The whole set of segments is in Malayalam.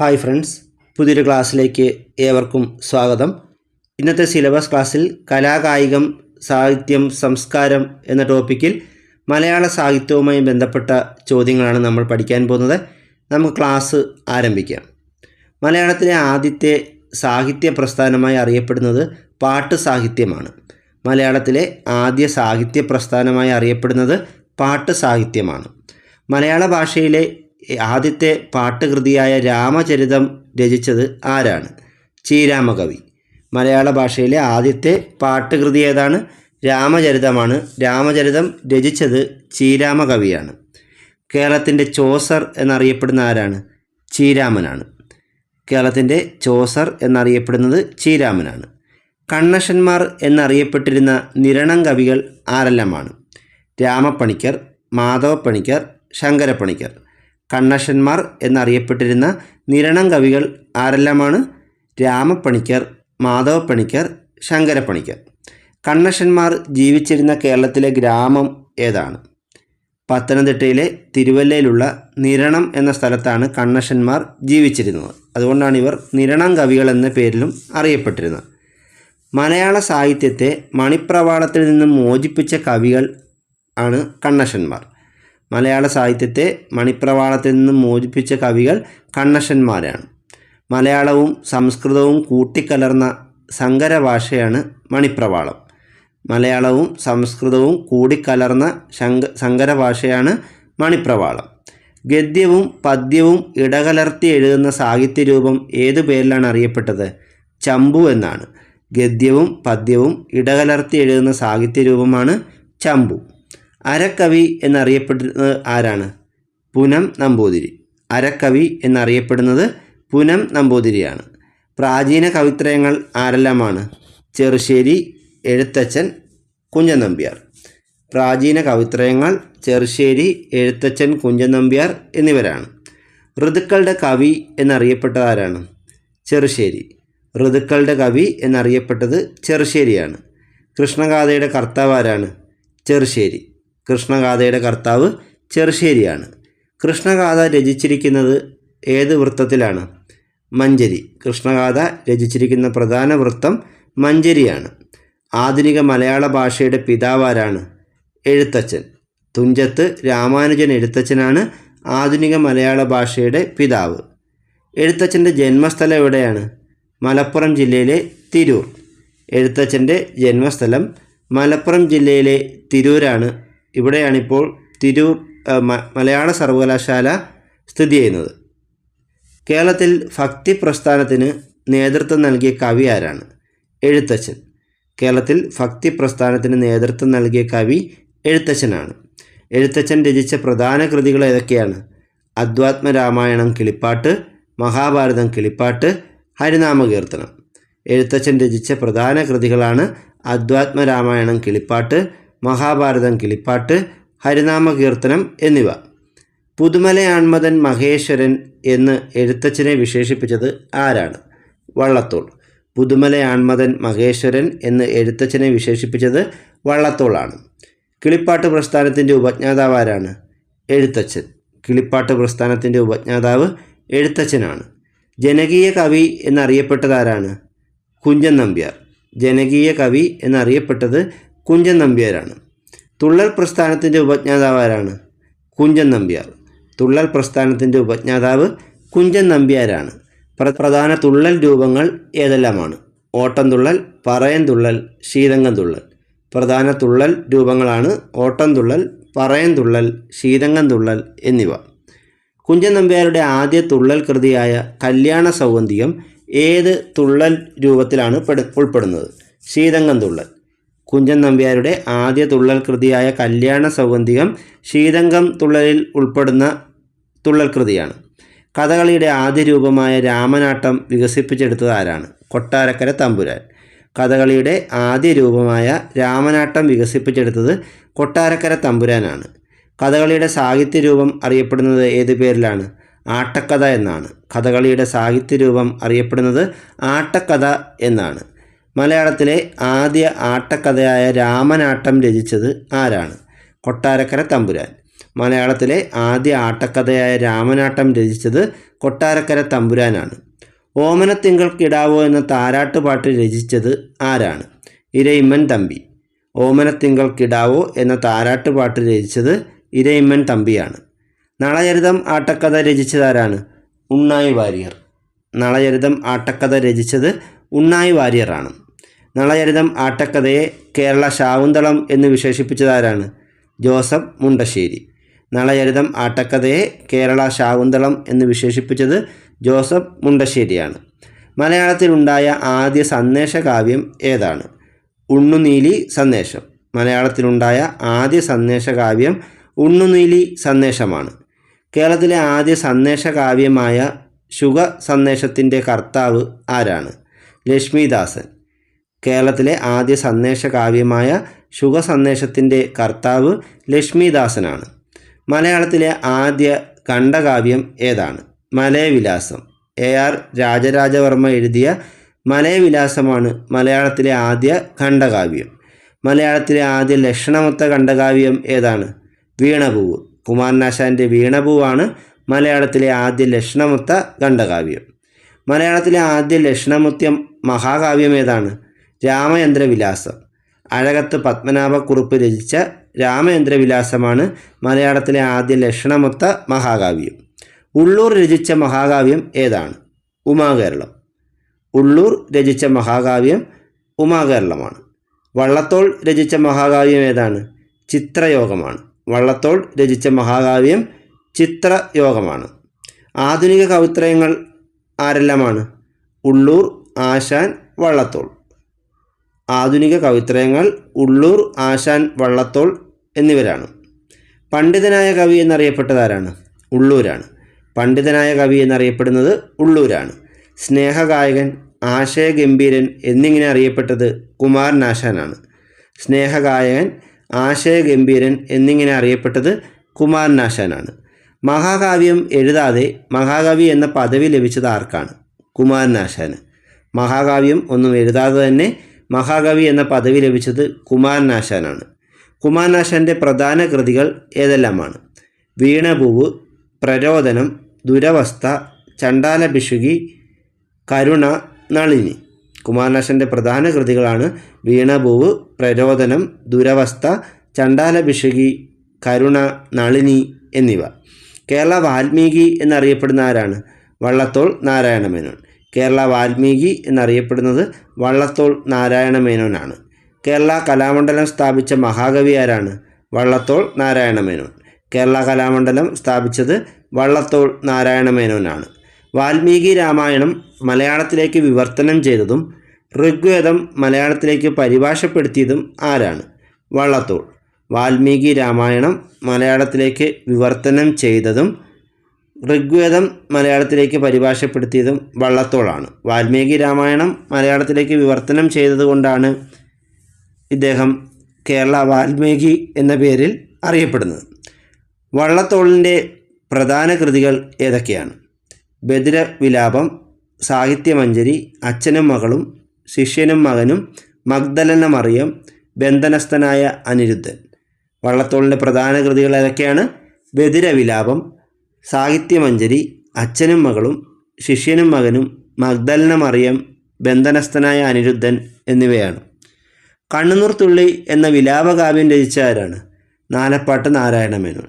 ഹായ് ഫ്രണ്ട്സ് പുതിയൊരു ക്ലാസ്സിലേക്ക് ഏവർക്കും സ്വാഗതം. ഇന്നത്തെ സിലബസ് ക്ലാസ്സിൽ കലാകായികം സാഹിത്യം സംസ്കാരം എന്ന ടോപ്പിക്കിൽ മലയാള സാഹിത്യവുമായി ബന്ധപ്പെട്ട ചോദ്യങ്ങളാണ് നമ്മൾ പഠിക്കാൻ പോകുന്നത്. നമുക്ക് ക്ലാസ് ആരംഭിക്കാം. മലയാളത്തിലെ ആദ്യത്തെ സാഹിത്യ പ്രസ്ഥാനമായി അറിയപ്പെടുന്നത് പാട്ട് സാഹിത്യമാണ്. മലയാളത്തിലെ ആദ്യ സാഹിത്യ പ്രസ്ഥാനമായി അറിയപ്പെടുന്നത് പാട്ട് സാഹിത്യമാണ്. മലയാള ഭാഷയിലെ ആദ്യത്തെ പാട്ടുകൃതിയായ രാമചരിതം രചിച്ചത് ആരാണ്? ചീരാമകവി മലയാള ഭാഷയിലെ ആദ്യത്തെ പാട്ടുകൃതി ഏതാണ്? രാമചരിതമാണ്. രാമചരിതം രചിച്ചത് ചീരാമകവിയാണ് കേരളത്തിന്റെ ചോസർ എന്നറിയപ്പെടുന്ന ആരാണ്? ചീരാമനാണ് കേരളത്തിന്റെ ചോസർ എന്നറിയപ്പെടുന്നത് ചീരാമനാണ് കണ്ണശന്മാർ എന്നറിയപ്പെട്ടിരുന്ന നിരണം കവികൾ ആരെല്ലാമാണ്? രാമപ്പണിക്കർ മാധവപ്പണിക്കർ ശങ്കരപ്പണിക്കർ. കണ്ണശന്മാർ എന്നറിയപ്പെട്ടിരുന്ന നിരണം കവികൾ ആരെല്ലാമാണ്? രാമപ്പണിക്കർ മാധവപ്പണിക്കർ ശങ്കരപ്പണിക്കർ. കണ്ണശന്മാർ ജീവിച്ചിരുന്ന കേരളത്തിലെ ഗ്രാമം ഏതാണ്? പത്തനംതിട്ടയിലെ തിരുവല്ലയിലുള്ള നിരണം എന്ന സ്ഥലത്താണ് കണ്ണശന്മാർ ജീവിച്ചിരുന്നത്. അതുകൊണ്ടാണ് ഇവർ നിരണം കവികൾ എന്ന പേരിലും അറിയപ്പെട്ടിരുന്നത്. മലയാള സാഹിത്യത്തെ മണിപ്രവാളത്തിൽ നിന്നും മോചിപ്പിച്ച കവികൾ ആണ് കണ്ണശന്മാർ. മലയാള സാഹിത്യത്തെ മണിപ്രവാളത്തിൽ നിന്നും മോചിപ്പിച്ച കവികൾ കണ്ണശന്മാരാണ്. മലയാളവും സംസ്കൃതവും കൂട്ടിക്കലർന്ന സങ്കര ഭാഷയാണ് മണിപ്രവാളം. മലയാളവും സംസ്കൃതവും കൂടിക്കലർന്ന ശങ്ക സങ്കര ഭാഷയാണ് മണിപ്രവാളം. ഗദ്യവും പദ്യവും ഇടകലർത്തി എഴുതുന്ന സാഹിത്യരൂപം ഏതു പേരിലാണ് അറിയപ്പെട്ടത്? ചമ്പു എന്നാണ്. ഗദ്യവും പദ്യവും ഇടകലർത്തി എഴുതുന്ന സാഹിത്യരൂപമാണ് ചമ്പു. അരക്കവി എന്നറിയപ്പെടുന്നത് ആരാണ്? പുനം നമ്പൂതിരി. അരക്കവി എന്നറിയപ്പെടുന്നത് പുനം നമ്പൂതിരിയാണ്. പ്രാചീന കവിത്രയങ്ങൾ ആരെല്ലാമാണ്? ചെറുശ്ശേരി എഴുത്തച്ഛൻ കുഞ്ചൻ നമ്പ്യാർ പ്രാചീന കവിത്രയങ്ങൾ ചെറുശ്ശേരി എഴുത്തച്ഛൻ കുഞ്ചൻ നമ്പ്യാർ എന്നിവരാണ്. ഋതുക്കളുടെ കവി എന്നറിയപ്പെട്ടത് ആരാണ്? ചെറുശ്ശേരി. ഋതുക്കളുടെ കവി എന്നറിയപ്പെട്ടത് ചെറുശ്ശേരിയാണ്. കൃഷ്ണഗാഥയുടെ കർത്താവ് ആരാണ്? ചെറുശ്ശേരി. കൃഷ്ണഗാഥയുടെ കർത്താവ് ചെറുശ്ശേരിയാണ്. കൃഷ്ണഗാഥ രചിച്ചിരിക്കുന്നത് ഏത് വൃത്തത്തിലാണ്? മഞ്ചരി. കൃഷ്ണഗാഥ രചിച്ചിരിക്കുന്ന പ്രധാന വൃത്തം മഞ്ചരിയാണ്. ആധുനിക മലയാള ഭാഷയുടെ പിതാവാരാണ് എഴുത്തച്ഛൻ. തുഞ്ചത്ത് രാമാനുജൻ എഴുത്തച്ഛനാണ് ആധുനിക മലയാള ഭാഷയുടെ പിതാവ്. എഴുത്തച്ഛന്റെ ജന്മസ്ഥലം എവിടെയാണ്? മലപ്പുറം ജില്ലയിലെ തിരൂർ. എഴുത്തച്ഛന്റെ ജന്മസ്ഥലം മലപ്പുറം ജില്ലയിലെ തിരൂരാണ് ഇവിടെയാണിപ്പോൾ തിരൂർ മലയാള സർവകലാശാല സ്ഥിതി ചെയ്യുന്നത്. കേരളത്തിൽ ഭക്തി പ്രസ്ഥാനത്തിന് നേതൃത്വം നൽകിയ കവി ആരാണ്? എഴുത്തച്ഛൻ. കേരളത്തിൽ ഭക്തി പ്രസ്ഥാനത്തിന് നേതൃത്വം നൽകിയ കവി എഴുത്തച്ഛനാണ്. എഴുത്തച്ഛൻ രചിച്ച പ്രധാന കൃതികൾ ഏതൊക്കെയാണ്? അദ്വാത്മരാമായണം കിളിപ്പാട്ട് മഹാഭാരതം കിളിപ്പാട്ട് ഹരിനാമകീർത്തനം എഴുത്തച്ഛൻ രചിച്ച പ്രധാന കൃതികളാണ് അദ്വാത്മരാമായണം കിളിപ്പാട്ട് മഹാഭാരതം കിളിപ്പാട്ട് ഹരിനാമകീർത്തനം എന്നിവ. പുതുമലയാൺമതൻ മഹേശ്വരൻ എന്ന് എഴുത്തച്ഛനെ വിശേഷിപ്പിച്ചത് ആരാണ്? വള്ളത്തോൾ. പുതുമലയാൺമതൻ മഹേശ്വരൻ എന്ന് എഴുത്തച്ഛനെ വിശേഷിപ്പിച്ചത് വള്ളത്തോളാണ്. കിളിപ്പാട്ട് പ്രസ്ഥാനത്തിന്റെ ഉപജ്ഞാതാവ് ആരാണ്? എഴുത്തച്ഛൻ. കിളിപ്പാട്ട് പ്രസ്ഥാനത്തിന്റെ ഉപജ്ഞാതാവ് എഴുത്തച്ഛനാണ്. ജനകീയ കവി എന്നറിയപ്പെട്ടത് ആരാണ്? കുഞ്ചൻ നമ്പ്യാർ. ജനകീയ കവി എന്നറിയപ്പെട്ടത് കുഞ്ചൻ നമ്പ്യാരാണ്. തുള്ളൽ പ്രസ്ഥാനത്തിന്റെ ഉപജ്ഞാതാവ് ആരാണ്? കുഞ്ചൻ നമ്പ്യാർ. തുള്ളൽ പ്രസ്ഥാനത്തിന്റെ ഉപജ്ഞാതാവ് കുഞ്ചൻ നമ്പ്യാരാണ്. പ്രധാന തുള്ളൽ രൂപങ്ങൾ ഏതെല്ലാമാണ്? ഓട്ടം തുള്ളൽ പറയൻ തുള്ളൽ ശീതങ്കം തുള്ളൽ. പ്രധാന തുള്ളൽ രൂപങ്ങളാണ് ഓട്ടം തുള്ളൽ പറയൻ തുള്ളൽ ശീതങ്കം തുള്ളൽ എന്നിവ. കുഞ്ചൻ നമ്പ്യാരുടെ ആദ്യ തുള്ളൽ കൃതിയായ കല്യാണ സൗഗന്ധികം ഏത് തുള്ളൽ രൂപത്തിലാണ് ഉൾപ്പെടുന്നത്? ശീതങ്കം തുള്ളൽ. കുഞ്ചൻ നമ്പ്യാരുടെ ആദ്യ തുള്ളൽ കൃതിയായ കല്യാണ സൗഗന്ധികം ശീതങ്കം തുള്ളലിൽ ഉൾപ്പെടുന്ന തുള്ളൽ കൃതിയാണ് കഥകളിയുടെ ആദ്യ രൂപമായ രാമനാട്ടം വികസിപ്പിച്ചെടുത്തത് ആരാണ്? കൊട്ടാരക്കര തമ്പുരാൻ. കഥകളിയുടെ ആദ്യ രൂപമായ രാമനാട്ടം വികസിപ്പിച്ചെടുത്തത് കൊട്ടാരക്കര തമ്പുരാനാണ്. കഥകളിയുടെ സാഹിത്യ രൂപം അറിയപ്പെടുന്നത് ഏത് പേരിലാണ്? ആട്ടക്കഥ എന്നാണ്. കഥകളിയുടെ സാഹിത്യ രൂപം അറിയപ്പെടുന്നത് ആട്ടക്കഥ എന്നാണ്. മലയാളത്തിലെ ആദ്യ ആട്ടക്കഥയായ രാമനാട്ടം രചിച്ചത് ആരാണ്? കൊട്ടാരക്കര തമ്പുരാൻ. മലയാളത്തിലെ ആദ്യ ആട്ടക്കഥയായ രാമനാട്ടം രചിച്ചത് കൊട്ടാരക്കര തമ്പുരാനാണ്. ഓമനത്തിങ്കൾ കിടാവോ എന്ന താരാട്ടുപാട്ട് രചിച്ചത് ആരാണ്? ഇരയിമ്മൻ തമ്പി. ഓമനത്തിങ്കൾ കിടാവോ എന്ന താരാട്ടുപാട്ട് രചിച്ചത് ഇരയിമ്മൻ തമ്പിയാണ്. നളചരിതം ആട്ടക്കഥ രചിച്ചതാരാണ് ഉണ്ണായി വാര്യർ. നളചരിതം ആട്ടക്കഥ രചിച്ചത് ഉണ്ണായി വാര്യറാണ് നളചരിതം ആട്ടക്കഥയെ കേരള ശാകുന്തളം എന്ന് വിശേഷിപ്പിച്ചതാരാണ്? ജോസഫ് മുണ്ടശ്ശേരി. നളചരിതം ആട്ടക്കഥയെ കേരള ശാകുന്തളം എന്ന് വിശേഷിപ്പിച്ചത് ജോസഫ് മുണ്ടശ്ശേരിയാണ്. മലയാളത്തിലുണ്ടായ ആദ്യ സന്ദേശകാവ്യം ഏതാണ്? ഉണ്ണുനീലി സന്ദേശം. മലയാളത്തിലുണ്ടായ ആദ്യ സന്ദേശകാവ്യം ഉണ്ണുനീലി സന്ദേശമാണ്. കേരളത്തിലെ ആദ്യ സന്ദേശകാവ്യമായ ശുഗ സന്ദേശത്തിന്റെ കർത്താവ് ആരാണ്? ലക്ഷ്മിദാസൻ. കേരളത്തിലെ ആദ്യ സന്ദേശകാവ്യമായ ശുഖ സന്ദേശത്തിന്റെ കർത്താവ് ലക്ഷ്മിദാസനാണ്. മലയാളത്തിലെ ആദ്യ കണ്ടകാവ്യം ഏതാണ്? മലയവിലാസം. എ ആർ രാജരാജവർമ്മ എഴുതിയ മലയവിലാസമാണ് മലയാളത്തിലെ ആദ്യ ഖണ്ഡകാവ്യം. മലയാളത്തിലെ ആദ്യ ലക്ഷണമൊത്ത ഖണ്ഡകാവ്യം ഏതാണ്? വീണപൂവ്. കുമാരനാശാന്റെ വീണപൂവാണ് മലയാളത്തിലെ ആദ്യ ലക്ഷണമൊത്ത ഖണ്ഡകാവ്യം. മലയാളത്തിലെ ആദ്യ ലക്ഷണമുത്യം മഹാകാവ്യം ഏതാണ്? രാമചന്ദ്രവിലാസം. അഴകത്ത് പത്മനാഭക്കുറുപ്പ് രചിച്ച രാമചന്ദ്രവിലാസമാണ് മലയാളത്തിലെ ആദ്യ ലക്ഷണമൊത്ത മഹാകാവ്യം. ഉള്ളൂർ രചിച്ച മഹാകാവ്യം ഏതാണ്? ഉമാകേരളം. ഉള്ളൂർ രചിച്ച മഹാകാവ്യം ഉമാകേരളമാണ്. വള്ളത്തോൾ രചിച്ച മഹാകാവ്യം ഏതാണ്? ചിത്രയോഗമാണ്. വള്ളത്തോൾ രചിച്ച മഹാകാവ്യം ചിത്രയോഗമാണ്. ആധുനിക കവിത്രയങ്ങൾ ആരെല്ലാമാണ്? ഉള്ളൂർ ആശാൻ വള്ളത്തോൾ. ആധുനിക കവിത്രയങ്ങൾ ഉള്ളൂർ ആശാൻ വള്ളത്തോൾ എന്നിവരാണ്. പണ്ഡിതനായ കവി എന്നറിയപ്പെട്ടതാരാണ്? ഉള്ളൂരാണ്. പണ്ഡിതനായ കവി എന്നറിയപ്പെടുന്നത് ഉള്ളൂരാണ്. സ്നേഹഗായകൻ ആശയഗംഭീരൻ എന്നിങ്ങനെ അറിയപ്പെട്ടത് കുമാരനാശാനാണ് സ്നേഹഗായകൻ ആശയഗംഭീരൻ എന്നിങ്ങനെ അറിയപ്പെട്ടത് കുമാരനാശാനാണ് മഹാകാവ്യം എഴുതാതെ മഹാകവി എന്ന പദവി ലഭിച്ചത് ആർക്കാണ്? കുമാരനാശാന് മഹാകാവ്യം ഒന്നും എഴുതാതെ തന്നെ മഹാകവി എന്ന പദവി ലഭിച്ചത് കുമാരനാശാനാണ് കുമാരനാശാന്റെ പ്രധാന കൃതികൾ ഏതെല്ലാമാണ്? വീണപൂവ് പ്രരോദനം ദുരവസ്ഥ ചണ്ടാല പിശുകി കരുണ നളിനി. കുമാരനാശന്റെ പ്രധാന കൃതികളാണ് വീണപൂവ് പ്രരോദനം ദുരവസ്ഥ ചണ്ടാല പിശുകി കരുണ നളിനി എന്നിവ. കേരള വാൽമീകി എന്നറിയപ്പെടുന്ന ആരാണ്? വള്ളത്തോൾ നാരായണ മേനോൻ കേരള വാൽമീകി എന്നറിയപ്പെടുന്നത് വള്ളത്തോൾ നാരായണ മേനോനാണ്. കേരള കലാമണ്ഡലം സ്ഥാപിച്ച മഹാകവി ആരാണ്? വള്ളത്തോൾ നാരായണ മേനോൻ. കേരള കലാമണ്ഡലം സ്ഥാപിച്ചത് വള്ളത്തോൾ നാരായണ മേനോനാണ്. വാൽമീകി രാമായണം മലയാളത്തിലേക്ക് വിവർത്തനം ചെയ്തതും ഋഗ്വേദം മലയാളത്തിലേക്ക് പരിഭാഷപ്പെടുത്തിയതും ആരാണ്? വള്ളത്തോൾ. വാൽമീകി രാമായണം മലയാളത്തിലേക്ക് വിവർത്തനം ചെയ്തതും ഋഗ്വേദം മലയാളത്തിലേക്ക് പരിഭാഷപ്പെടുത്തിയതും വള്ളത്തോളാണ്. വാൽമീകി രാമായണം മലയാളത്തിലേക്ക് വിവർത്തനം ചെയ്തതുകൊണ്ടാണ് ഇദ്ദേഹം കേരള വാൽമീകി എന്ന പേരിൽ അറിയപ്പെടുന്നത്. വള്ളത്തോളിന്റെ പ്രധാന കൃതികൾ ഏതൊക്കെയാണ്? ബദിര വിലാപം സാഹിത്യമഞ്ജരി അച്ഛനും മകളും ശിഷ്യനും മകനും മഗ്ദലന മറിയം ബന്ധനസ്ഥനായ അനിരുദ്ധൻ. വള്ളത്തോളിന്റെ പ്രധാന കൃതികൾ ഏതൊക്കെയാണ്? ബദിര വിലാപം സാഹിത്യമഞ്ജരി അച്ഛനും മകളും ശിഷ്യനും മകനും മഗ്ദലന മറിയം ബന്ധനസ്ഥനായ അനിരുദ്ധൻ എന്നിവയാണ്. കണ്ണുനൂർ തുള്ളി എന്ന വിലാപകാവ്യം രചിച്ച ആരാണ്? നാലപ്പാട്ട് നാരായണ മേനോൻ.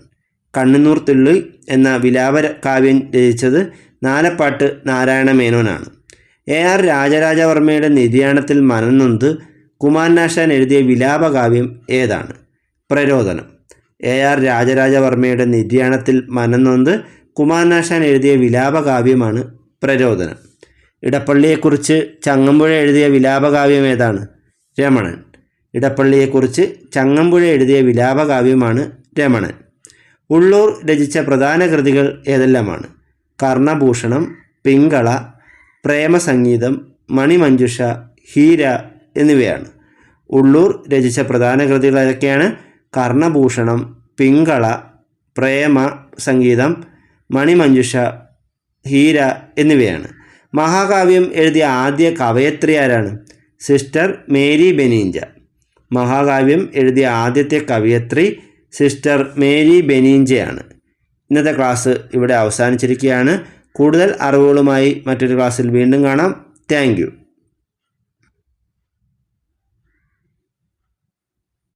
കണ്ണുനൂർ തുള്ളി എന്ന വിലാപ കാവ്യം രചിച്ചത് നാലപ്പാട്ട് നാരായണ മേനോനാണ്. എ ആർ രാജരാജവർമ്മയുടെ നിര്യാണത്തിൽ മനംനൊന്ത് കുമാരനാശാൻ എഴുതിയ വിലാപകാവ്യം ഏതാണ്? പ്രരോദനം. എ ആർ രാജരാജവർമ്മയുടെ നിര്യാണത്തിൽ മനംനൊന്ത് കുമാരനാശാൻ എഴുതിയ വിലാപകാവ്യമാണ് പ്രരോദനം ഇടപ്പള്ളിയെക്കുറിച്ച് ചങ്ങമ്പുഴ എഴുതിയ വിലാപകാവ്യം ഏതാണ്? രമണൻ. ഇടപ്പള്ളിയെക്കുറിച്ച് ചങ്ങമ്പുഴ എഴുതിയ വിലാപകാവ്യമാണ് രമണൻ. ഉള്ളൂർ രചിച്ച പ്രധാന കൃതികൾ ഏതെല്ലാമാണ്? കർണഭൂഷണം പിങ്കള പ്രേമസംഗീതം മണിമഞ്ജുഷ ഹീര എന്നിവയാണ്. ഉള്ളൂർ രചിച്ച പ്രധാന കൃതികൾ ഏതൊക്കെയാണ് കർണഭൂഷണം പിങ്കള പ്രേമ സംഗീതം മണിമഞ്ജുഷ ഹീര എന്നിവയാണ്. മഹാകാവ്യം എഴുതിയ ആദ്യ കവയത്രി ആരാണ്? Sister Mary Benigna. മഹാകാവ്യം എഴുതിയ ആദ്യത്തെ കവയത്രി സിസ്റ്റർ മേരി ബെനീഞ്ചയാണ്. ഇന്നത്തെ ക്ലാസ് ഇവിടെ അവസാനിച്ചിരിക്കുകയാണ്. കൂടുതൽ അറിവുകളുമായി മറ്റൊരു ക്ലാസ്സിൽ വീണ്ടും കാണാം. താങ്ക്